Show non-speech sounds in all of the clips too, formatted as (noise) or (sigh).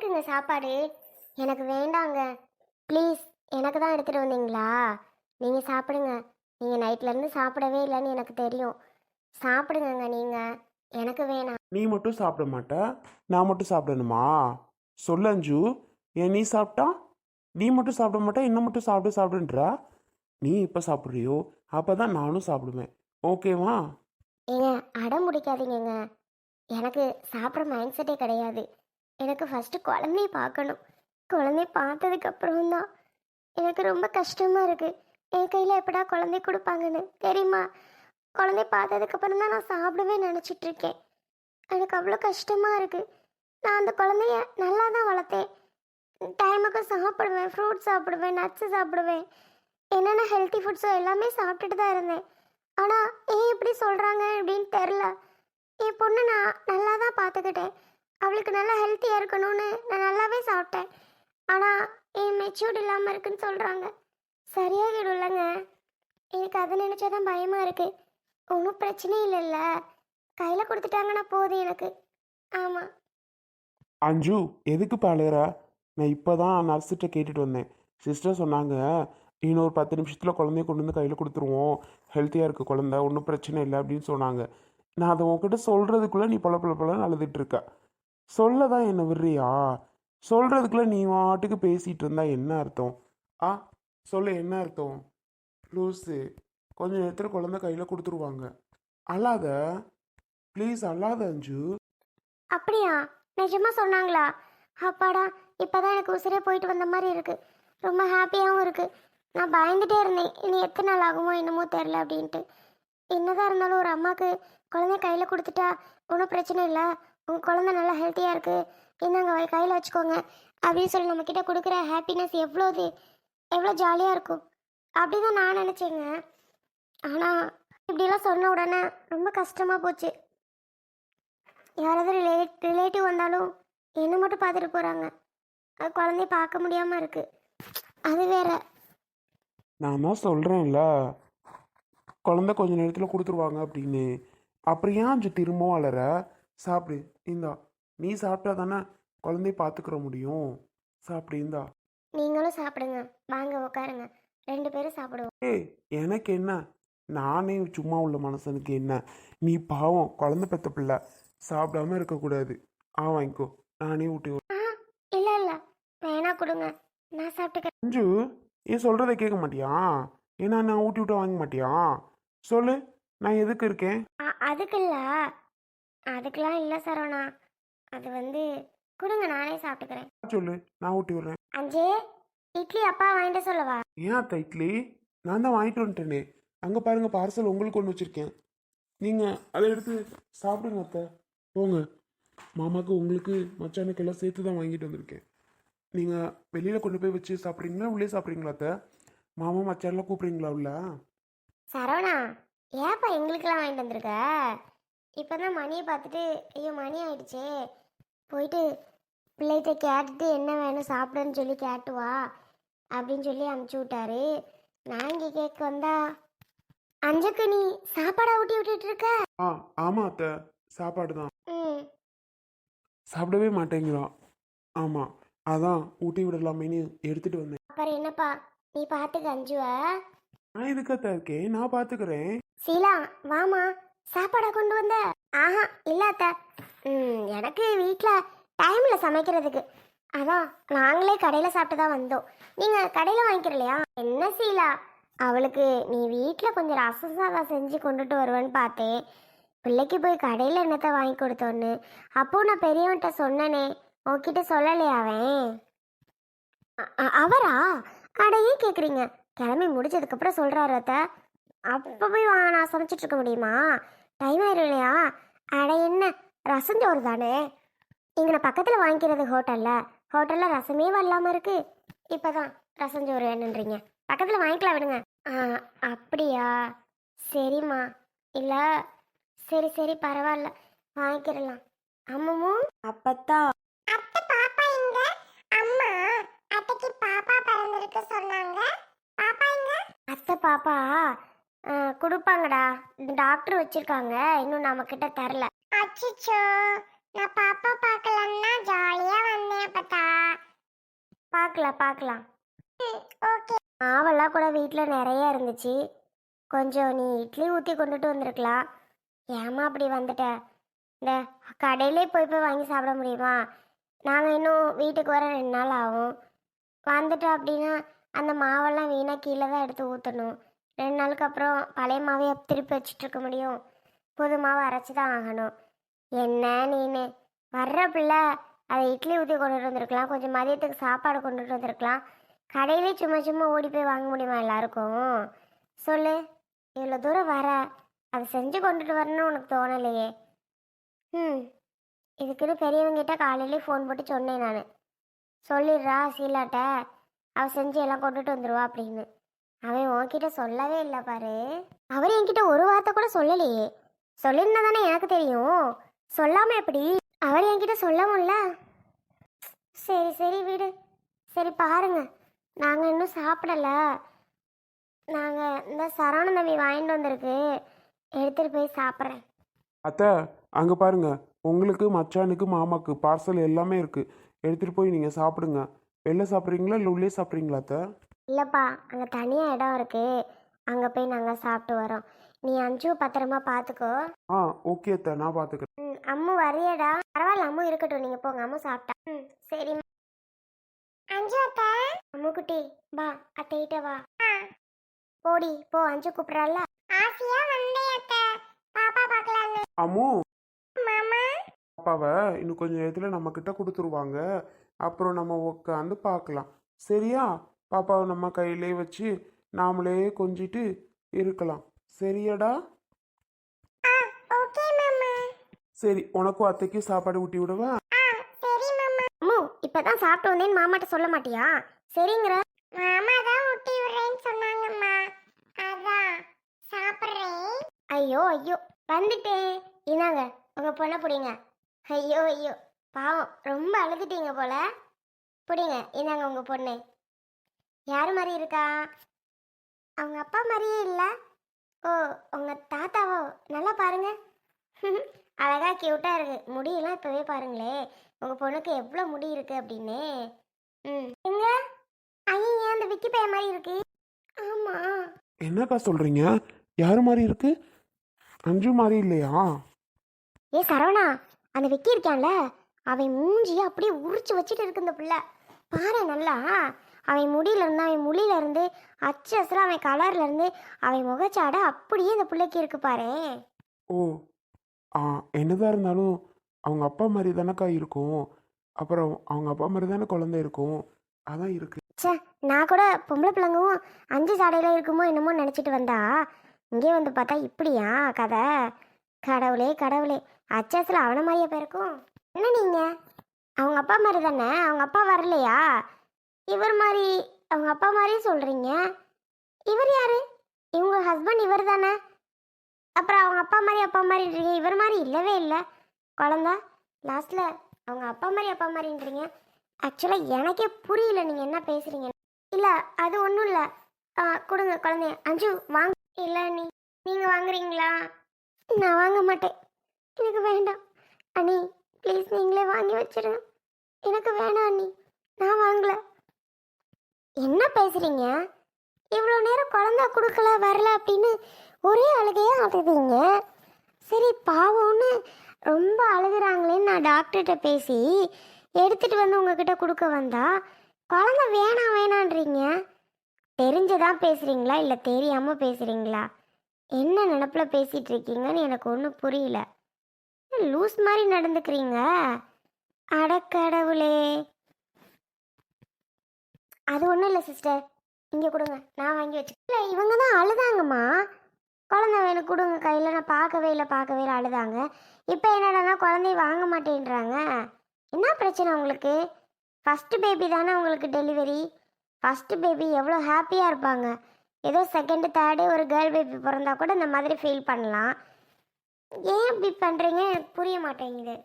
யாருக்குங்க சாப்பாடு? எனக்கு வேண்டாங்க. ப்ளீஸ் எனக்கு தான் எடுத்துகிட்டு வந்தீங்களா? நீங்கள் சாப்பிடுங்க. நீங்கள் நைட்லேருந்து சாப்பிடவே இல்லைன்னு எனக்கு தெரியும். சாப்பிடுங்கங்க நீங்கள் எனக்கு வேணாம். நீ மட்டும் சாப்பிட மாட்ட. நான் மட்டும் சாப்பிடணுமா? சொல்லு அஞ்சு. ஏன் நீ சாப்பிட்டா? நீ மட்டும் சாப்பிட மாட்டா என்ன மட்டும் சாப்பிடு சாப்பிடுன்றா? நீ இப்போ சாப்பிட்றியோ? அப்போ தான் நானும் சாப்பிடுவேன். ஓகேவா? ஏங்க அடம் முடிக்காதீங்கங்க எனக்கு சாப்பிட்ற மைண்ட் செட்டே கிடையாது. எனக்கு ஃபஸ்ட்டு குழந்தைய பார்க்கணும். குழந்தைய பார்த்ததுக்கப்புறம் தான் எனக்கு ரொம்ப கஷ்டமாக இருக்குது என் கையில் எப்படா குழந்தை கொடுப்பாங்கன்னு தெரியுமா? குழந்தைய பார்த்ததுக்கப்புறம் தான் நான் சாப்பிடவே நினச்சிட்டு இருக்கேன். எனக்கு அவ்வளோ கஷ்டமாக இருக்குது நான் அந்த குழந்தைய நல்லா தான் வளர்த்தேன் டைமுக்கு சாப்பிடுவேன் ஃப்ரூட்ஸ் சாப்பிடுவேன் நட்ஸு சாப்பிடுவேன். என்னென்ன ஹெல்த்தி ஃபுட்ஸோ எல்லாமே சாப்பிட்டுட்டு தான் இருந்தேன். ஆனால் ஏன் இப்படி சொல்கிறாங்க அப்படின்னு தெரில என் பொண்ணு நான் நல்லா தான் பார்த்துக்கிட்டேன். அவளுக்கு நல்லா ஹெல்த்தியாக இருக்கணும்னு நான் நல்லாவே சாப்பிட்டேன். ஆனால் என் மெச்சூர்ட் இல்லாமல் இருக்குன்னு சொல்கிறாங்க சரியாகிடும்லங்க எனக்கு அதை நினச்சா தான் பயமாக இருக்குது ஒன்றும் பிரச்சனையும் இல்லைல்ல. கையில் கொடுத்துட்டாங்கன்னா போதும் எனக்கு. ஆமாம் அஞ்சு எதுக்கு பாளையரா நான் இப்போ தான் நர்ஸுகிட்ட கேட்டுட்டு வந்தேன். சிஸ்டர் சொன்னாங்க இன்னொரு பத்து நிமிஷத்தில் குழந்தைய கொண்டு வந்து கையில் கொடுத்துருவோம். ஹெல்த்தியாக இருக்குது குழந்த ஒன்றும் பிரச்சனை இல்லை அப்படின்னு சொன்னாங்க. நான் அதை உங்ககிட்ட சொல்கிறதுக்குள்ளே நீ பல பல பலன்னு அழுதுட்டு இருக்க. சொல்ல தான் என்னை விடுறியா? சொல்கிறதுக்குள்ளே நீ வாட்டுக்கு பேசிகிட்டு இருந்தா என்ன அர்த்தம்? ஆ சொல்ல என்ன அர்த்தம்? லூஸு கொஞ்ச நேரத்தில் குழந்த கையில் கொடுத்துருவாங்க. அல்லாத ப்ளீஸ் அல்லாத அஞ்சு. அப்படியா? நிஜமாக சொன்னாங்களா? அப்பாடா இப்போதான் எனக்கு உசிரே போயிட்டு வந்த மாதிரி இருக்குது ரொம்ப ஹாப்பியாகவும் இருக்குது நான் பயந்துட்டே இருந்தேன். இனி எத்தனை நாள் ஆகுமோ என்னமோ தெரில அப்படின்ட்டு. என்னதான் இருந்தாலும் ஒரு அம்மாவுக்கு குழந்தைய கையில் கொடுத்துட்டா ஒன்றும் பிரச்சனை இல்லை. உங்கள் குழந்தை நல்லா ஹெல்த்தியாக இருக்குது என்னங்க கையில் வச்சுக்கோங்க. அப்படின்னு சொல்லி நம்மக்கிட்ட கொடுக்குற ஹாப்பினஸ் எவ்வளோ இது எவ்வளோ ஜாலியாக இருக்கும். அப்படி தான் நான் நினச்சேங்க. ஆனால் இப்படிலாம் சொன்ன உடனே ரொம்ப கஷ்டமாக போச்சு. யாராவது ரிலே ரிலேட்டிவ் வந்தாலும் என்னை மட்டும் பார்த்துட்டு போகிறாங்க அது குழந்தைய பார்க்க முடியாமல் இருக்குது அது வேற. நான் தான் சொல்கிறேன்ல குழந்தை கொஞ்ச நேரத்தில் கொடுத்துருவாங்க அப்படின்னு. அப்புறம் ஏன் அஞ்சு திரும்பவும் வளர? சாப்பிடு இந்தா. நீ சாப்பிட்டா தானே குழந்தைய பார்த்துக்கிற முடியும். சாப்பிடு இந்தா. நீங்களும் சாப்பிடுங்க. வாங்க உட்காருங்க. ரெண்டு பேரும் சாப்பிடுவோம். ஏய் எனக்கு என்ன? நானே சும்மா உள்ள மனுஷனுக்கு என்ன? நீ பாவம் குழந்தை பெத்த பிள்ளை. சாப்பிடாம இருக்கக்கூடாது. ஆ வாங்கிக்கோ. நானே ஊட்டி இல்லை இல்லை. வேணா கொடுங்க. நான் சாப்பிட்டுக்கிறேன். அஞ்சு ஏன் சொல்கிறத கேட்க மாட்டியா? ஏன்னா நான் ஊட்டி விட்டா வாங்க மாட்டியா? சொல்லு. நான் எதுக்கு இருக்கேன்? அதுக்கு இல்லை. அதுக்கெல்லாம் இல்லை சரவணா அது வந்து கொடுங்க நானே சாப்பிட்டுக்கிறேன். சொல்லு. நான் ஊட்டி விடுறேன். அஞ்சே இட்லி அப்பா வாங்கிட்டு சொல்லவா? ஏன் அத்தை இட்லி? நான் தான் வாங்கிட்டு வந்துட்டேனே. அங்கே பாருங்க பார்சல் உங்களுக்கு ஒன்று வச்சுருக்கேன். நீங்கள் அதை எடுத்து சாப்பிடுங்க அத்தை. போங்க. மாமாக்கு உங்களுக்கு மச்சானுக்கு எல்லாம் சேர்த்து தான் வாங்கிட்டு வந்திருக்கேன். நீங்கள் வெளியில் கொண்டு போய் வச்சு சாப்பிட்றீங்களா? உள்ளே சாப்பிட்றீங்களா அத்தை? மாமா மச்சான்லாம் கூப்பிட்றீங்களா உள்ள? சரவணா ஏப்பா எங்களுக்கெல்லாம் வாங்கிட்டு வந்திருக்க? இப்போ தான் மணியை பார்த்துட்டு ஐயோ மணி ஆயிடுச்சே. போயிட்டு பிள்ளைகிட்ட கேட்டுட்டு என்ன வேணும் சாப்பிடுன்னு சொல்லி கேட்டு வா அப்படின்னு சொல்லி அனுப்பிச்சி விட்டாரு. நான் இங்கே கேட்க வந்தா அஞ்சுக்கு நீ சாப்பாடா ஊட்டி விட்டுட்டு இருக்க? ஆ ஆமாம் அத்தை. சாப்பாடு தான். ம். சாப்பிடவே மாட்டேங்கிறான் ஆமாம் அதான் ஊட்டி விடலாமேன்னு எடுத்துகிட்டு வந்தேன். அப்புறம் என்னப்பா நீ பார்த்துக்க அஞ்சுவ. நான் எதுக்கு அத்தை இருக்கேன்? நான் பார்த்துக்கிறேன். சீலா வாமா சாப்பாடா கொண்டு வந்த? ஆஹா இல்லாத்த ம் எனக்கு வீட்டில் டைமில் சமைக்கிறதுக்கு. அதான் நாங்களே கடையில் சாப்பிட்டு தான் வந்தோம். நீங்கள் கடையில் வாங்கிக்கிறலையா? என்ன சீலா? அவளுக்கு நீ வீட்டில் கொஞ்சம் ரசம் சாதம் செஞ்சு கொண்டுட்டு வருவேன்னு பார்த்தேன். பிள்ளைக்கு போய் கடையில் என்னத்தை வாங்கி கொடுத்தோன்னு. அப்போ நான் பெரியவன்கிட்ட சொன்னனே. உன்கிட்ட சொல்லலையா அவன்? அவரா? அட ஏன் கேட்குறீங்க கிளம்பி முடிச்சதுக்கப்புறம் சொல்கிறாரு அத்தை. அப்போ போய் வா நான் சமைச்சிட்டு இருக்க முடியுமா? டைம் ஆயிரும் இல்லையா அட என்ன? ரசம் சோறு தானே? இங்கே நான் பக்கத்தில் வாங்கிக்கிறது ஹோட்டலில். ஹோட்டலில் ரசமே வரலாம இருக்கு. இப்போ தான் ரசம் சோறு வேணுன்றீங்க. பக்கத்தில் வாங்கிக்கலாம் விடுங்க. ஆ அப்படியா? சரிம்மா. இல்லை சரி சரி பரவாயில்ல வாங்கிக்கிறலாம் அம்மமும் அப்பத்தான் அத்தை பாப்பா எங்க? அம்மா அத்தைக்கு பாப்பா பிறந்திருக்கு சொன்னாங்க. பாப்பா எங்க? அத்தை பாப்பா? கொடுப்பாங்கடா. டாக்டர் வச்சிருக்காங்க. இன்னும் நம்ம கிட்ட தரல. அச்சிச்சோ. நான் பாப்பா பார்க்கலன்னா ஜாலியா வந்தேன் அப்பத்தா. பார்க்கலாம் பார்க்கலாம். ஓகே. மாவெல்லாம் கூட வீட்டில் நிறைய இருந்துச்சு. கொஞ்சம் நீ இட்லி ஊற்றி கொண்டுட்டு வந்திருக்கலாம். ஏம்மா அப்படி வந்துட்ட? இந்த கடையிலே போய் போய் வாங்கி சாப்பிட முடியுமா? நாங்கள் இன்னும் வீட்டுக்கு வர ரெண்டு நாள் ஆகும். வந்துட்டோம் அப்படின்னா அந்த மாவெல்லாம் வீணாக கீழே தான் எடுத்து ஊற்றணும் ரெண்டு நாளுக்கு அப்புறம் பழைய மாவையை திருப்பி வச்சுட்டு இருக்க முடியும்? புது மாவை அரைச்சி தான் ஆகணும். என்ன நீனு? வர்ற பிள்ளை அதை இட்லி ஊற்றி கொண்டுட்டு வந்திருக்கலாம். கொஞ்சம் மதியத்துக்கு சாப்பாடு கொண்டுட்டு வந்திருக்கலாம். கடையிலே சும்மா சும்மா ஓடி போய் வாங்க முடியுமா எல்லாருக்கும்? சொல்லு. இவ்வளோ தூரம் வர. அதை செஞ்சு கொண்டுட்டு வரணும்னு உனக்கு தோணலையே. ம். இதுக்குன்னு பெரியவங்கிட்ட காலையிலே ஃபோன் போட்டு சொன்னேன் நான். சொல்லிடுறா சீலாட்ட. அவள் செஞ்சு எல்லாம் கொண்டுட்டு வந்துடுவா அப்படின்னு. அவன் உன்கிட்ட சொல்லவே இல்லை பாரு. அவர் என்கிட்ட ஒரு வார்த்தை கூட சொல்லலையே. சொல்லியிருந்தா தானே எனக்கு தெரியும். சொல்லாம எப்படி? அவர் என்கிட்ட சொல்லவும்ல. சரி சரி விடு. சரி பாருங்க. நாங்கள் இன்னும் சாப்பிடல. நாங்கள் இந்த சரவண தம்பி வாங்கிட்டு வந்திருக்கு. எடுத்துகிட்டு போய் சாப்பிட்றேன். அத்தை அங்கே பாருங்க. உங்களுக்கு மச்சானுக்கு மாமாக்கு பார்சல் எல்லாமே இருக்குது எடுத்துகிட்டு போய் நீங்கள் சாப்பிடுங்க. வெளில சாப்பிட்றீங்களா இல்லை உள்ளே சாப்பிட்றீங்களா அத்தை? இல்லைப்பா அங்கே தனியாக இடம் இருக்கு. அங்கே போய் நாங்கள் சாப்பிட்டு வரோம். நீ அஞ்சு பத்திரமா பார்த்துக்கோ ஆ ஓகே அத்தை நான் பார்த்துக்கிறேன் ம் அம்மு வரியடா. பரவாயில்ல அம்மு இருக்கட்டும் நீங்கள் போங்க அம்மு சாப்பிட்டா. ம் சரி. அஞ்சு அத்தை. அம்மு குட்டி வா அத்தைகிட்ட வா. போடி போ அஞ்சு கூப்பிட்றால ஆசியா வந்தே அத்தை. பாப்பா பார்க்கலான்னு அம்மு. மாமா. பாப்பாவை இன்னும் கொஞ்சம் நேரத்தில் நம்ம கிட்ட கொடுத்துருவாங்க. அப்புறம் நம்ம உட்காந்து பார்க்கலாம் சரியா? பாப்பாவை நம்ம கையிலே வச்சு நாமளே கொஞ்சிட்டு இருக்கலாம். சரியாடா? ஆ ஓகே மாமா. சரி உனக்கும் அத்தைக்கும் சாப்பாடு ஊட்டி விடவா? ஆ சரி மாமா. அம்மு இப்பதான் சாப்பிட்டு வந்தேன்னு மாமாட்ட சொல்ல மாட்டியா? சரிங்கிற. மாமா தான் ஊட்டி விடுறேன்னு சொன்னாங்கம்மா. அதான் சாப்பிடுறேன். ஐயோ ஐயோ வந்துட்டேன். இந்தாங்க உங்க பொண்ணை பிடிங்க. ஐயோ ஐயோ பாவம் ரொம்ப அழுதுட்டீங்க போல. பிடிங்க இந்தாங்க உங்க பொண்ணு. யார் மாதிரி இருக்கா? அவங்க அப்பா மாதிரியே இல்லை. ஓ உங்க தாத்தாவோ? நல்லா பாருங்க. (laughs) அழகா கியூட்டா இருக்கு. முடியெல்லாம் இப்பவே பாருங்களே. உங்க பொண்ணுக்கு எவ்வளோ முடி இருக்கு அப்படின்னு. ம். எங்க? ஐயா அந்த விக்கி பைய மாதிரி இருக்கு? ஆமா. என்னக்கா சொல்கிறீங்க யார் மாதிரி இருக்கு? அஞ்சு மாதிரி இல்லையா? ஏ சரவணா அந்த விக்கி இருக்கான்ல? அவன் மூஞ்சியை அப்படியே உரிச்சு வச்சுட்டு இருக்கு இந்த பிள்ளை. பாரு நல்லா. அவன் முடியில இருந்து அவன் முழியில இருந்து அச்சு அசல அவன் கலர்ல இருந்து அவன் முகச்சாடை அப்படியே இந்த பிள்ளைக்கு இருக்கு பாரு. ஓ ஆ என்னதான் இருந்தாலும் அவங்க அப்பா மாதிரி தானக்கா இருக்கும். அப்புறம் அவங்க அப்பா மாதிரி தானே குழந்தை இருக்கும். அதான் இருக்கு. ச்சே நான் கூட பொம்பளை பிள்ளைங்கவும் அஞ்சு சாடையில இருக்குமோ என்னமோ நினச்சிட்டு வந்தா இங்கே வந்து பார்த்தா இப்படியா கதை? கடவுளே கடவுளே அச்சாசில் அவனை மாதிரியே போயிருக்கும். என்ன நீங்க? அவங்க அப்பா மாதிரி தானே? அவங்க அப்பா வரலையா? இவர் மாதிரி அவங்க அப்பா மாதிரியும் சொல்கிறீங்க இவர் யாரு? இவங்க ஹஸ்பண்ட் இவர் தானே? அப்புறம் அவங்க அப்பா மாதிரி அப்பா மாதிரின்றீங்க. இவர் மாதிரி இல்லவே இல்லை. குழந்த லாஸ்ட்டில் அவங்க அப்பா மாதிரி அப்பா மாதிரின்றீங்க. ஆக்சுவலாக எனக்கே புரியல நீங்கள் என்ன பேசுகிறீங்க இல்லை அது ஒன்றும் இல்லை. கொடுங்க குழந்தைய. அஞ்சு வாங்க. இல்லை நீ நீங்கள் வாங்குறீங்களா? நான் வாங்க மாட்டேன். எனக்கு வேண்டாம். அண்ணி ப்ளீஸ் நீங்களே வாங்கி வச்சிருங்க. எனக்கு வேணாம் அண்ணி. நான் வாங்கலை. என்ன பேசுகிறீங்க இவ்வளோ நேரம் குழந்த கொடுக்கல வரல அப்படின்னு ஒரே அழுகையே அழுதுங்க சரி பாவம்னு ரொம்ப அழுகுறாங்களேன்னு நான் டாக்டர்கிட்ட பேசி எடுத்துகிட்டு வந்து உங்ககிட்ட கொடுக்க வந்தா குழந்த வேணாம் வேணான்றீங்க? தெரிஞ்சுதான் பேசுகிறீங்களா இல்லை தெரியாமல் பேசுகிறீங்களா என்ன நினப்பில் பேசிகிட்டு இருக்கீங்கன்னு எனக்கு ஒன்றும் புரியல. லூஸ் மாதிரி நடந்துக்கிறீங்க? அடக்கடவுளே அது ஒன்றும் இல்லை சிஸ்டர் இங்கே கொடுங்க. நான் வாங்கி வச்சு இல்லை இவங்க தான் அழுதாங்கம்மா. குழந்தை வேணும் கொடுங்க. கையில் நான் பார்க்கவே இல்லை பார்க்கவே இல்லை அழுதாங்க. இப்போ என்னடான்னா குழந்தைய வாங்க மாட்டேன்றாங்க. என்ன பிரச்சனை உங்களுக்கு? ஃபஸ்ட்டு பேபி தானே உங்களுக்கு டெலிவரி ஃபஸ்ட்டு பேபி எவ்வளோ ஹாப்பியாக இருப்பாங்க. ஏதோ செகண்டு தேர்டு ஒரு கேர்ள் பேபி பிறந்தா கூட இந்த மாதிரி ஃபீல் பண்ணலாம். ஏன் இப்படி பண்ணுறீங்க எனக்கு புரிய மாட்டேங்குது.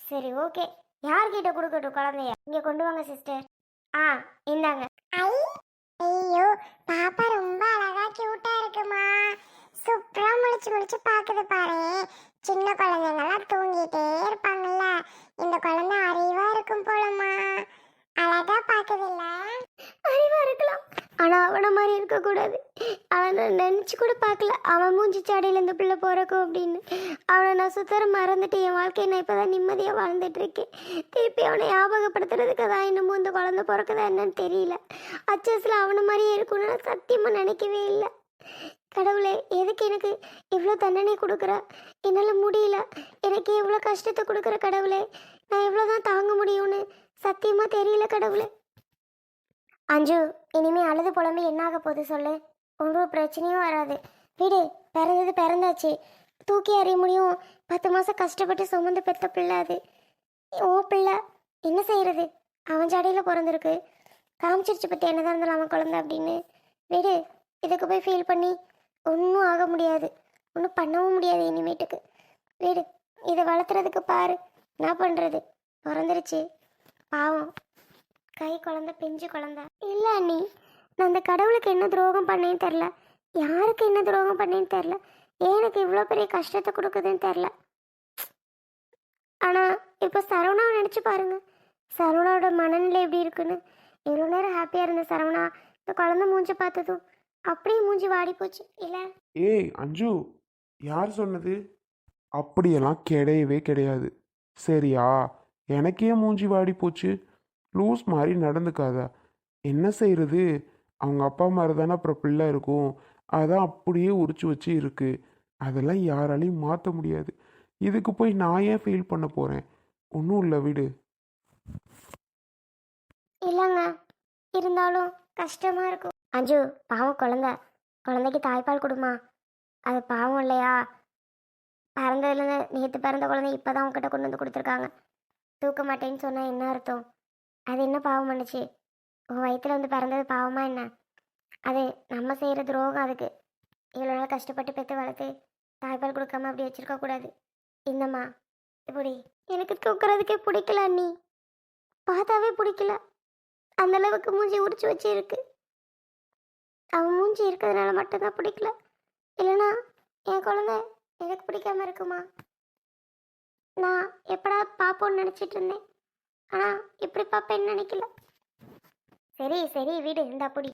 சரி ஓகே யார்கிட்ட கொடுக்கட்டும் குழந்தைய? இங்கே கொண்டு வாங்க சிஸ்டர் ஆ இந்தாங்க. ஐ ஐயோ பாப்பா ரொம்ப அழகா கியூட்டா இருக்குமா? சூப்பரா முழிச்சு முழிச்சு பாக்குது பாரு. சின்ன குழந்தைங்களாம் தூங்கிட்டே இருப்பாங்கல்ல. இந்த குழந்தை அறிவா இருக்கும் போலமா அழகா பாக்குது அறிவா இருக்கலாம். ஆனா அவன மாதிரி இருக்க கூடாது அவன் நான் நினச்சி கூட பார்க்கல. அவன் மூஞ்சி சாடையில் இந்த பிள்ளை பிறக்கும் அப்படின்னு. அவனை நான் சுத்தர மறந்துட்டு என் வாழ்க்கையை நான் இப்போ தான் நிம்மதியாக வாழ்ந்துட்டுருக்கேன். திருப்பி அவனை ஞாபகப்படுத்துறதுக்கு தான் இன்னமும் இந்த குழந்தை பிறக்குதா என்னன்னு தெரியல. அச்சஸில் அவனை மாதிரியே இருக்கும்னு நான் சத்தியமாக நினைக்கவே இல்லை. கடவுளே எதுக்கு எனக்கு இவ்வளோ தண்டனை கொடுக்குற? என்னால் முடியல. எனக்கு இவ்வளோ கஷ்டத்தை கொடுக்குற கடவுளே. நான் எவ்வளோ தான் தாங்க முடியும்னு சத்தியமாக தெரியல கடவுளே. அஞ்சு இனிமேல் அழுது புலம்பு என்ன ஆக போகுது சொல்லு? ஒரு பிரச்சனையும் வராது. விடு பிறந்தது பிறந்தாச்சு. தூக்கி அறிய முடியும். பத்து மாதம் கஷ்டப்பட்டு சுமந்து பெற்ற பிள்ளை அது. ஓ பிள்ளை என்ன செய்கிறது அவன் ஜடையில் பிறந்திருக்கு. காமிச்சிருச்சு பற்றி என்னதான் இருந்தாலும் அவன் குழந்தை அப்படின்னு. வீடு இதுக்கு போய் ஃபீல் பண்ணி ஒன்றும் ஆக முடியாது. ஒன்றும் பண்ணவும் முடியாது இனிமேட்டுக்கு. வீடு இதை வளர்த்துறதுக்கு பாரு. என்ன பண்ணுறது பிறந்துருச்சு. பாவம். கை குழந்த பிஞ்சு குழந்த. இல்லை அண்ணி. நான் அந்த கடவுளுக்கு என்ன துரோகம் பண்ணேன்னு தெரில யாருக்கு என்ன துரோகம் பண்ணேன்னு தெரில ஏன் எனக்கு இவ்வளோ பெரிய கஷ்டத்தை கொடுக்குதுன்னு தெரில ஆனால் இப்போ சரவணாவை நினச்சி பாருங்க. சரவணாவோட மனநிலை எப்படி இருக்குன்னு. எவ்வளோ நேரம் ஹாப்பியாக இருந்த சரவணா இந்த குழந்தை மூஞ்சி பார்த்ததும் அப்படியே மூஞ்சி வாடி போச்சு. இல்லை. ஏய் அஞ்சு யார் சொன்னது? அப்படியெல்லாம் கிடையவே கிடையாது. சரியா? எனக்கே மூஞ்சி வாடி போச்சு. லூஸ் மாதிரி நடந்துக்காத. என்ன செய்கிறது அவங்க அப்பா மாதிரி தானே அப்புறம் பிள்ளை இருக்கும். அதான் அப்படியே உரிச்சு வச்சு இருக்குது அதெல்லாம் யாராலையும் மாற்ற முடியாது. இதுக்கு போய் நான் ஏன் ஃபீல் பண்ண போகிறேன் ஒன்றும் இல்லை வீடு. இல்லைங்க. இருந்தாலும் கஷ்டமாக இருக்கும். அஞ்சு பாவம் குழந்த. குழந்தைக்கு தாய்ப்பால் கொடுமா. அது பாவம் இல்லையா? பிறந்ததுலேருந்து நேற்று பிறந்த குழந்தை இப்போ தான் உங்ககிட்ட கொண்டு வந்து கொடுத்துருக்காங்க. தூக்க மாட்டேன்னு சொன்னால் என்ன அர்த்தம்? அது என்ன பாவம் பண்ணுச்சு? உன் வயிற்றுல வந்து பிறந்தது பாவமா என்ன? அது நம்ம செய்கிற துரோகம் அதுக்கு. இவ்வளோ நாள் கஷ்டப்பட்டு பெற்று வளர்த்து தாய்ப்பால் கொடுக்காம அப்படி வச்சிருக்க கூடாது. இந்தம்மா இப்படி எனக்கு தூக்குறதுக்கே பிடிக்கல அண்ணி. பார்த்தாவே பிடிக்கல. அந்த அளவுக்கு மூஞ்சி உரிச்சு வச்சு இருக்கு அவன் மூஞ்சி இருக்கிறதுனால மட்டும்தான் பிடிக்கல. இல்லைனா என் குழந்தை எனக்கு பிடிக்காம இருக்குமா? நான் எப்படா பார்ப்போன்னு நினச்சிட்டு இருந்தேன். ஆனால் இப்படி பார்ப்பேன்னு நினைக்கல. சரி சரி வீடு இருந்தா அப்படி